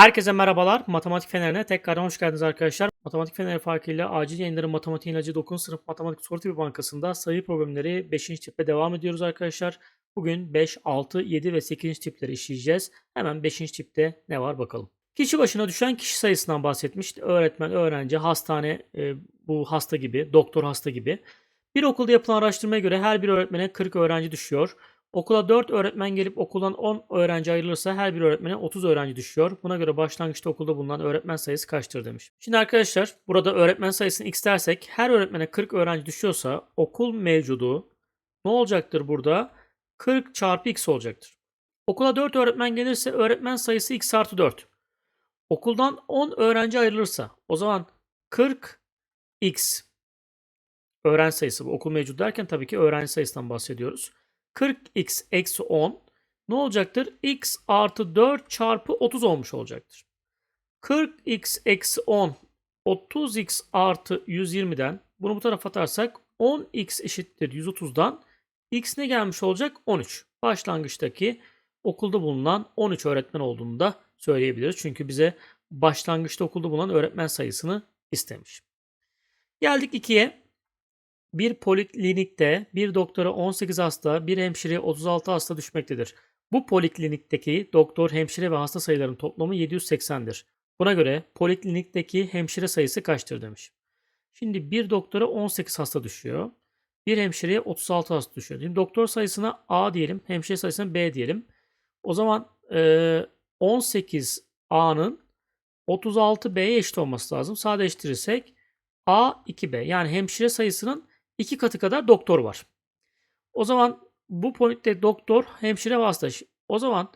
Herkese merhabalar. Matematik Feneri'ne tekrardan hoş geldiniz arkadaşlar. Matematik Feneri farkıyla acil yayınların matematiğin ilacı 9. sınıf matematik soru tipi bankasında sayı problemleri 5. tiple devam ediyoruz arkadaşlar. Bugün 5, 6, 7 ve 8. tipleri işleyeceğiz. Hemen 5. tipte ne var bakalım. Kişi başına düşen kişi sayısından bahsetmiş. Öğretmen, öğrenci, hastane, e, bu hasta gibi, doktor hasta gibi. Bir okulda yapılan araştırmaya göre her bir öğretmene 40 öğrenci düşüyor. Okula 4 öğretmen gelip okuldan 10 öğrenci ayrılırsa her bir öğretmene 30 öğrenci düşüyor. Buna göre başlangıçta okulda bulunan öğretmen sayısı kaçtır demiş. Şimdi arkadaşlar burada öğretmen sayısını x dersek her öğretmene 40 öğrenci düşüyorsa okul mevcudu ne olacaktır burada? 40 çarpı x olacaktır. Okula 4 öğretmen gelirse öğretmen sayısı x artı 4. Okuldan 10 öğrenci ayrılırsa o zaman 40 x öğrenci sayısı bu. Okul mevcudu derken tabii ki öğrenci sayısından bahsediyoruz. 40x eksi 10 ne olacaktır? x artı 4 çarpı 30 olmuş olacaktır. 40x eksi 10 30x artı 120'den bunu bu tarafa atarsak 10x eşittir 130'dan x ne gelmiş olacak? 13. Başlangıçtaki okulda bulunan 13 öğretmen olduğunu da söyleyebiliriz. Çünkü bize başlangıçta okulda bulunan öğretmen sayısını istemiş. Geldik 2'ye. Bir poliklinikte bir doktora 18 hasta, bir hemşireye 36 hasta düşmektedir. Bu poliklinikteki doktor, hemşire ve hasta sayılarının toplamı 780'dir. Buna göre poliklinikteki hemşire sayısı kaçtır demiş. Şimdi bir doktora 18 hasta düşüyor. Bir hemşireye 36 hasta düşüyor. Şimdi doktor sayısına A diyelim, hemşire sayısına B diyelim. O zaman e, 18A'nın 36B'ye eşit olması lazım. Sadeleştirirsek A 2B yani hemşire sayısının iki katı kadar doktor var. O zaman bu politte doktor, hemşire ve hasta. O zaman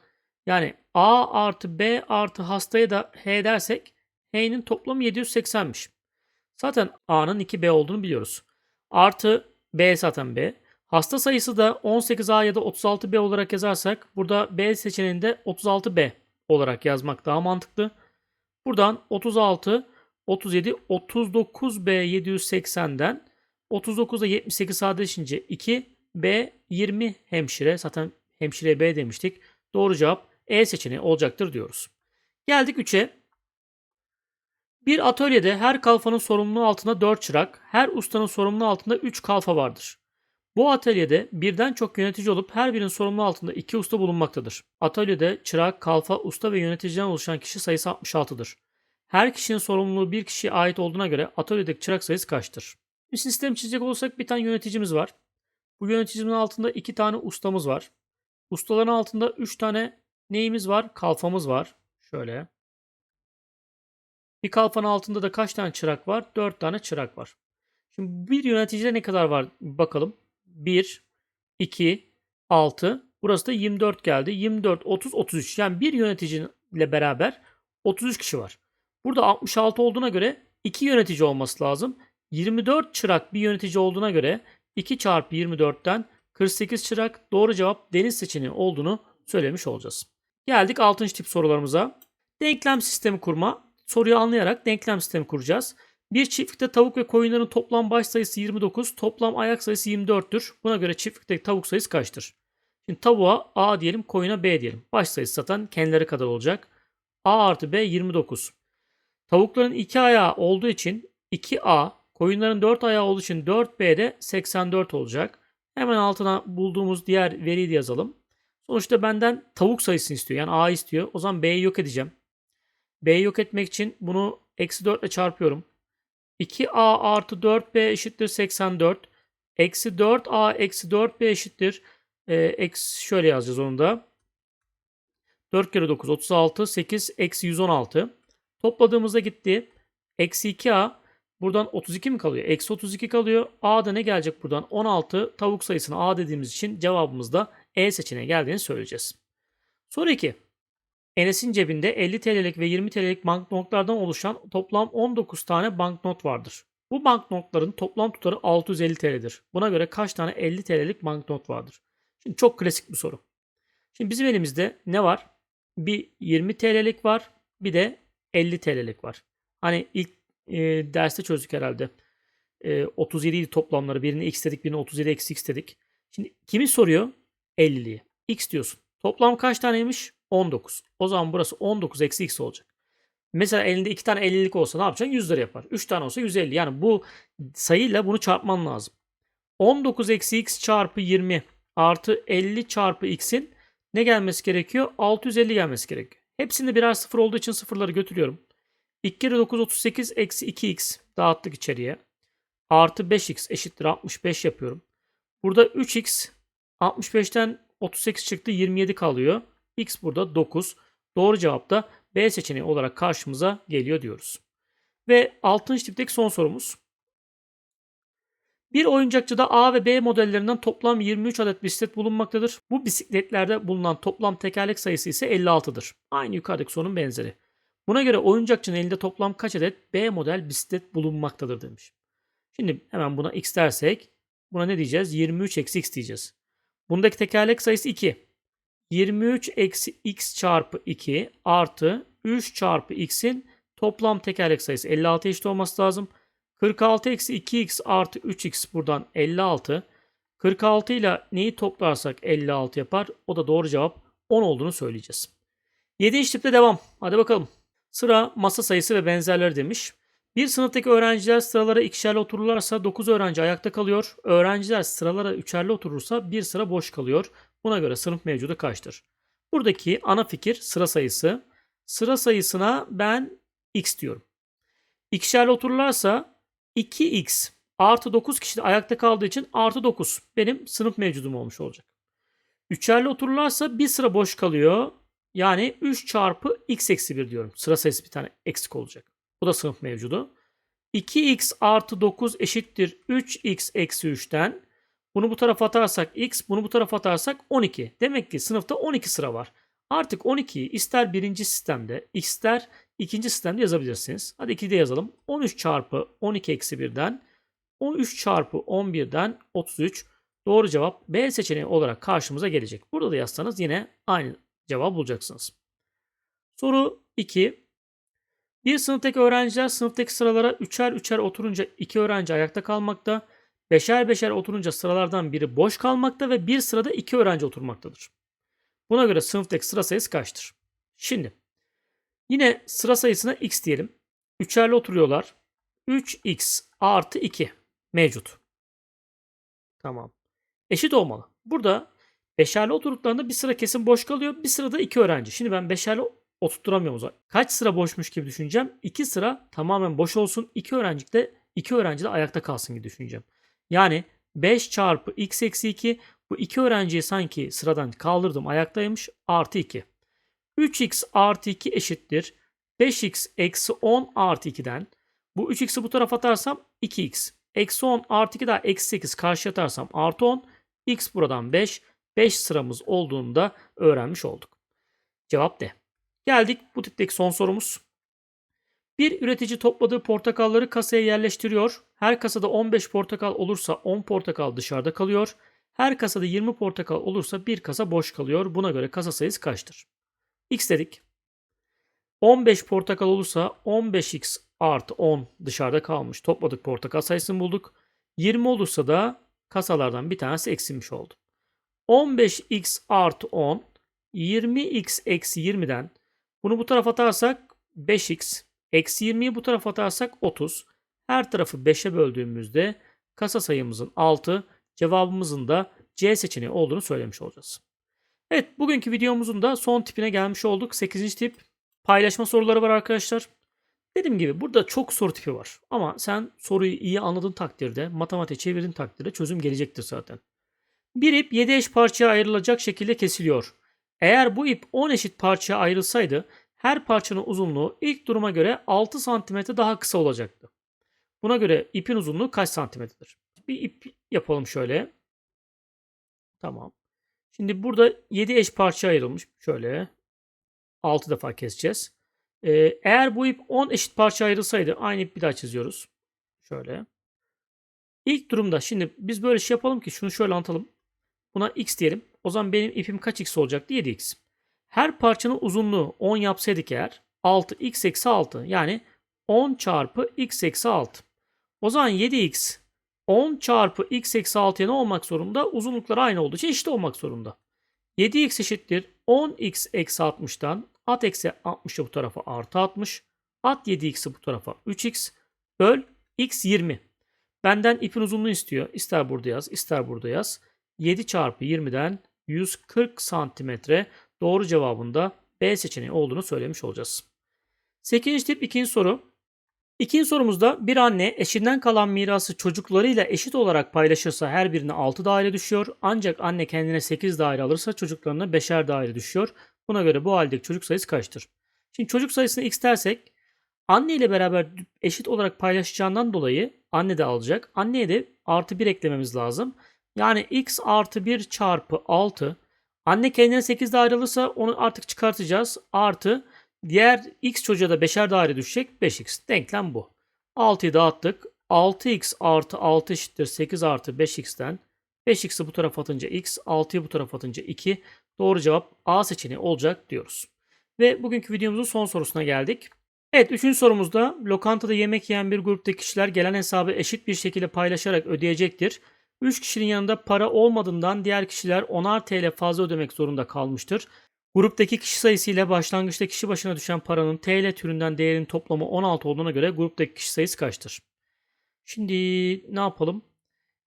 yani A artı B artı hastaya da H dersek H'nin toplamı 780'miş. Zaten A'nın 2B olduğunu biliyoruz. Artı B zaten B. Hasta sayısı da 18A ya da 36B olarak yazarsak burada B seçeneğinde 36B olarak yazmak daha mantıklı. Buradan 36, 37, 39B 780'den 39'da 78 sadeleşince 2, B 20 hemşire. Zaten hemşire B demiştik. Doğru cevap E seçeneği olacaktır diyoruz. Geldik 3'e. Bir atölyede her kalfanın sorumluluğu altında 4 çırak, her ustanın sorumluluğu altında 3 kalfa vardır. Bu atölyede birden çok yönetici olup her birinin sorumluluğu altında 2 usta bulunmaktadır. Atölyede çırak, kalfa, usta ve yöneticiden oluşan kişi sayısı 66'dır. Her kişinin sorumluluğu bir kişiye ait olduğuna göre atölyedeki çırak sayısı kaçtır? Bir sistem çizecek olursak bir tane yöneticimiz var. Bu yöneticimizin altında iki tane ustamız var. Ustaların altında üç tane neyimiz var? Kalfamız var. Şöyle. Bir kalfanın altında da kaç tane çırak var? Dört tane çırak var. Şimdi bir yöneticide ne kadar var bakalım. 1, 2, 6. Burası da 24 geldi. 24, 30, 33. Yani bir yöneticiyle beraber 33 kişi var. Burada 66 olduğuna göre 2 yönetici olması lazım. 24 çırak bir yönetici olduğuna göre 2 çarpı 24'ten 48 çırak doğru cevap deniz seçeneği olduğunu söylemiş olacağız. Geldik 6. tip sorularımıza. Denklem sistemi kurma. Soruyu anlayarak denklem sistemi kuracağız. Bir çiftlikte tavuk ve koyunların toplam baş sayısı 29, toplam ayak sayısı 24'tür. Buna göre çiftlikteki tavuk sayısı kaçtır? Şimdi tavuğa A diyelim, koyuna B diyelim. Baş sayısı zaten kendileri kadar olacak. A artı B 29. Tavukların 2 ayağı olduğu için 2A Koyunların 4 ayağı olduğu için 4B'de 84 olacak. Hemen altına bulduğumuz diğer veriyi de yazalım. Sonuçta benden tavuk sayısını istiyor. Yani A istiyor. O zaman B'yi yok edeceğim. B'yi yok etmek için bunu eksi 4 ile çarpıyorum. 2A artı 4B eşittir 84. Eksi 4A eksi 4B eşittir. E, eksi şöyle yazacağız onu da. 4 kere 9 36. 8 eksi 116. Topladığımızda gitti. Eksi 2A Buradan 32 mi kalıyor? Eksi 32 kalıyor. A'da ne gelecek buradan? 16 tavuk sayısına A dediğimiz için cevabımız da E seçeneği geldiğini söyleyeceğiz. Soru 2. Enes'in cebinde 50 TL'lik ve 20 TL'lik banknotlardan oluşan toplam 19 tane banknot vardır. Bu banknotların toplam tutarı 650 TL'dir. Buna göre kaç tane 50 TL'lik banknot vardır? Şimdi çok klasik bir soru. Şimdi bizim elimizde ne var? Bir 20 TL'lik var, bir de 50 TL'lik var. Hani ilk e, derste çözdük herhalde. E, 37 idi toplamları. Birini x dedik, birini 37 eksi x dedik. Şimdi kimi soruyor? 50'liyi. x diyorsun. Toplam kaç taneymiş? 19. O zaman burası 19 eksi x olacak. Mesela elinde 2 tane 50'lik olsa ne yapacaksın? 100 lira yapar. 3 tane olsa 150. Yani bu sayıyla bunu çarpman lazım. 19 eksi x çarpı 20 artı 50 çarpı x'in ne gelmesi gerekiyor? 650 gelmesi gerekiyor. Hepsinde birer sıfır olduğu için sıfırları götürüyorum. 2 kere 9 38 eksi 2x dağıttık içeriye. Artı 5x eşittir 65 yapıyorum. Burada 3x 65'ten 38 çıktı 27 kalıyor. X burada 9. Doğru cevap da B seçeneği olarak karşımıza geliyor diyoruz. Ve 6. tipteki son sorumuz. Bir oyuncakçıda A ve B modellerinden toplam 23 adet bisiklet bulunmaktadır. Bu bisikletlerde bulunan toplam tekerlek sayısı ise 56'dır. Aynı yukarıdaki sorunun benzeri. Buna göre oyuncakçının elinde toplam kaç adet B model bisiklet bulunmaktadır demiş. Şimdi hemen buna x dersek buna ne diyeceğiz? 23 eksi x diyeceğiz. Bundaki tekerlek sayısı 2. 23 eksi x çarpı 2 artı 3 çarpı x'in toplam tekerlek sayısı 56 eşit olması lazım. 46 eksi 2x artı 3x buradan 56. 46 ile neyi toplarsak 56 yapar. O da doğru cevap 10 olduğunu söyleyeceğiz. 7. tipte devam. Hadi bakalım. Sıra masa sayısı ve benzerleri demiş. Bir sınıftaki öğrenciler sıralara ikişerli otururlarsa 9 öğrenci ayakta kalıyor. Öğrenciler sıralara üçerli oturursa bir sıra boş kalıyor. Buna göre sınıf mevcudu kaçtır? Buradaki ana fikir sıra sayısı. Sıra sayısına ben x diyorum. İkişerli otururlarsa 2x artı 9 kişi de ayakta kaldığı için artı 9 benim sınıf mevcudum olmuş olacak. Üçerli otururlarsa bir sıra boş kalıyor. Yani 3 çarpı x eksi 1 diyorum. Sıra sayısı bir tane eksik olacak. Bu da sınıf mevcudu. 2x artı 9 eşittir 3x eksi 3'ten. Bunu bu tarafa atarsak x, bunu bu tarafa atarsak 12. Demek ki sınıfta 12 sıra var. Artık 12'yi ister birinci sistemde, ister ikinci sistemde yazabilirsiniz. Hadi 2'de yazalım. 13 çarpı 12 eksi 1'den 13 çarpı 11'den 33. Doğru cevap B seçeneği olarak karşımıza gelecek. Burada da yazsanız yine aynı cevabı bulacaksınız. Soru 2. Bir sınıftaki öğrenciler sınıftaki sıralara üçer üçer oturunca iki öğrenci ayakta kalmakta, beşer beşer oturunca sıralardan biri boş kalmakta ve bir sırada iki öğrenci oturmaktadır. Buna göre sınıftaki sıra sayısı kaçtır? Şimdi yine sıra sayısına x diyelim. Üçerli oturuyorlar. 3x artı 2 mevcut. Tamam. Eşit olmalı. Burada beşerli oturduklarında bir sıra kesin boş kalıyor. Bir sırada iki öğrenci. Şimdi ben beşerli oturtturamıyorum o zaman. Kaç sıra boşmuş gibi düşüneceğim. İki sıra tamamen boş olsun. İki öğrenci de, iki öğrenci de ayakta kalsın gibi düşüneceğim. Yani 5 çarpı x eksi 2 bu iki öğrenciyi sanki sıradan kaldırdım ayaktaymış artı 2. 3x artı 2 eşittir. 5x eksi 10 artı 2'den bu 3x'i bu tarafa atarsam 2x. Eksi 10 artı 2 daha eksi 8 karşı atarsam artı 10. x buradan 5. 5 sıramız olduğunu da öğrenmiş olduk. Cevap D. Geldik bu tipteki son sorumuz. Bir üretici topladığı portakalları kasaya yerleştiriyor. Her kasada 15 portakal olursa 10 portakal dışarıda kalıyor. Her kasada 20 portakal olursa bir kasa boş kalıyor. Buna göre kasa sayısı kaçtır? X dedik. 15 portakal olursa 15x artı 10 dışarıda kalmış. Topladık portakal sayısını bulduk. 20 olursa da kasalardan bir tanesi eksilmiş oldu. 15x artı 10 20x eksi 20'den bunu bu tarafa atarsak 5x eksi 20'yi bu tarafa atarsak 30. Her tarafı 5'e böldüğümüzde kasa sayımızın 6 cevabımızın da C seçeneği olduğunu söylemiş olacağız. Evet bugünkü videomuzun da son tipine gelmiş olduk. 8. tip paylaşma soruları var arkadaşlar. Dediğim gibi burada çok soru tipi var. Ama sen soruyu iyi anladığın takdirde, matematiğe çevirdiğin takdirde çözüm gelecektir zaten. Bir ip 7 eş parçaya ayrılacak şekilde kesiliyor. Eğer bu ip 10 eşit parçaya ayrılsaydı her parçanın uzunluğu ilk duruma göre 6 cm daha kısa olacaktı. Buna göre ipin uzunluğu kaç santimetredir? Bir ip yapalım şöyle. Tamam. Şimdi burada 7 eş parça ayrılmış. Şöyle 6 defa keseceğiz. Ee, eğer bu ip 10 eşit parça ayrılsaydı aynı ip bir daha çiziyoruz. Şöyle. İlk durumda şimdi biz böyle şey yapalım ki şunu şöyle anlatalım. Buna x diyelim. O zaman benim ipim kaç x olacaktı? 7x. Her parçanın uzunluğu 10 yapsaydık eğer 6 x eksi 6 yani 10 çarpı x eksi 6. O zaman 7x 10 çarpı x eksi 6'ya ne olmak zorunda? Uzunlukları aynı olduğu için eşit olmak zorunda. 7x eşittir 10x eksi 60'tan at eksi 60'ı bu tarafa artı 60. At 7x'i bu tarafa 3x böl x 20. Benden ipin uzunluğu istiyor. İster burada yaz, ister burada yaz. 7 çarpı 20'den 140 santimetre doğru cevabında B seçeneği olduğunu söylemiş olacağız. 8. tip ikinci soru. İkinci sorumuzda bir anne eşinden kalan mirası çocuklarıyla eşit olarak paylaşırsa her birine 6 daire düşüyor. Ancak anne kendine 8 daire alırsa çocuklarına 5'er daire düşüyor. Buna göre bu haldeki çocuk sayısı kaçtır? Şimdi çocuk sayısını x dersek anne ile beraber eşit olarak paylaşacağından dolayı anne de alacak. Anneye de artı 1 eklememiz lazım. Yani x artı 1 çarpı 6. Anne kendine 8 daire alırsa onu artık çıkartacağız. Artı diğer x çocuğa da 5'er daire düşecek. 5x. Denklem bu. 6'yı dağıttık. 6x artı 6 eşittir 8 artı 5x'ten. 5x'i bu tarafa atınca x, 6'yı bu tarafa atınca 2. Doğru cevap A seçeneği olacak diyoruz. Ve bugünkü videomuzun son sorusuna geldik. Evet üçüncü sorumuzda lokantada yemek yiyen bir gruptaki kişiler gelen hesabı eşit bir şekilde paylaşarak ödeyecektir. 3 kişinin yanında para olmadığından diğer kişiler 10'ar TL fazla ödemek zorunda kalmıştır. Gruptaki kişi sayısı ile başlangıçta kişi başına düşen paranın TL türünden değerinin toplamı 16 olduğuna göre gruptaki kişi sayısı kaçtır? Şimdi ne yapalım?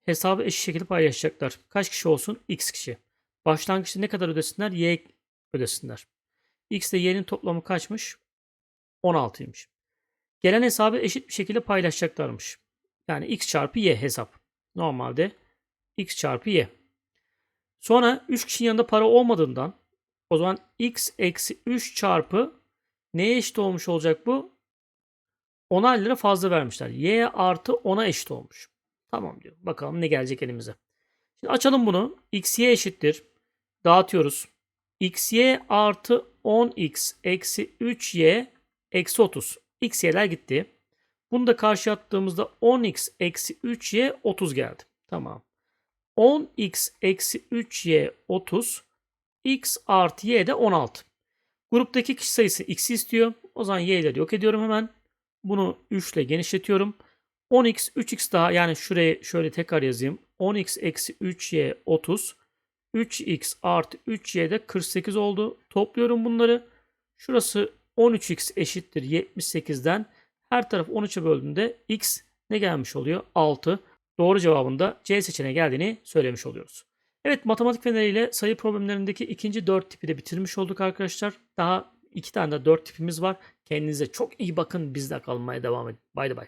Hesabı eşit şekilde paylaşacaklar. Kaç kişi olsun? X kişi. Başlangıçta ne kadar ödesinler? Y ödesinler. X ile Y'nin toplamı kaçmış? 16'ymış. Gelen hesabı eşit bir şekilde paylaşacaklarmış. Yani X çarpı Y hesap. Normalde X çarpı Y. Sonra 3 kişinin yanında para olmadığından o zaman X eksi 3 çarpı neye eşit olmuş olacak bu? 10'ar lira fazla vermişler. Y artı 10'a eşit olmuş. Tamam diyor. Bakalım ne gelecek elimize. Şimdi açalım bunu. X, Y eşittir. Dağıtıyoruz. X, Y artı 10X eksi 3Y eksi 30. X, Y'ler gitti. Bunu da karşı attığımızda 10X eksi 3Y 30 geldi. Tamam. 10X eksi 3Y 30. X artı Y de 16. Gruptaki kişi sayısı X'i istiyor. O zaman Y'leri yok ediyorum hemen. Bunu 3 ile genişletiyorum. 10x 3x daha yani şuraya şöyle tekrar yazayım. 10x eksi 3y 30. 3x artı 3y de 48 oldu. Topluyorum bunları. Şurası 13x eşittir 78'den. Her taraf 13'e böldüğünde x ne gelmiş oluyor? 6. Doğru cevabında C seçeneği geldiğini söylemiş oluyoruz. Evet matematik feneriyle sayı problemlerindeki ikinci 4 tipi de bitirmiş olduk arkadaşlar. Daha iki tane de 4 tipimiz var. Kendinize çok iyi bakın. Bizde kalmaya devam edin. Bay bay.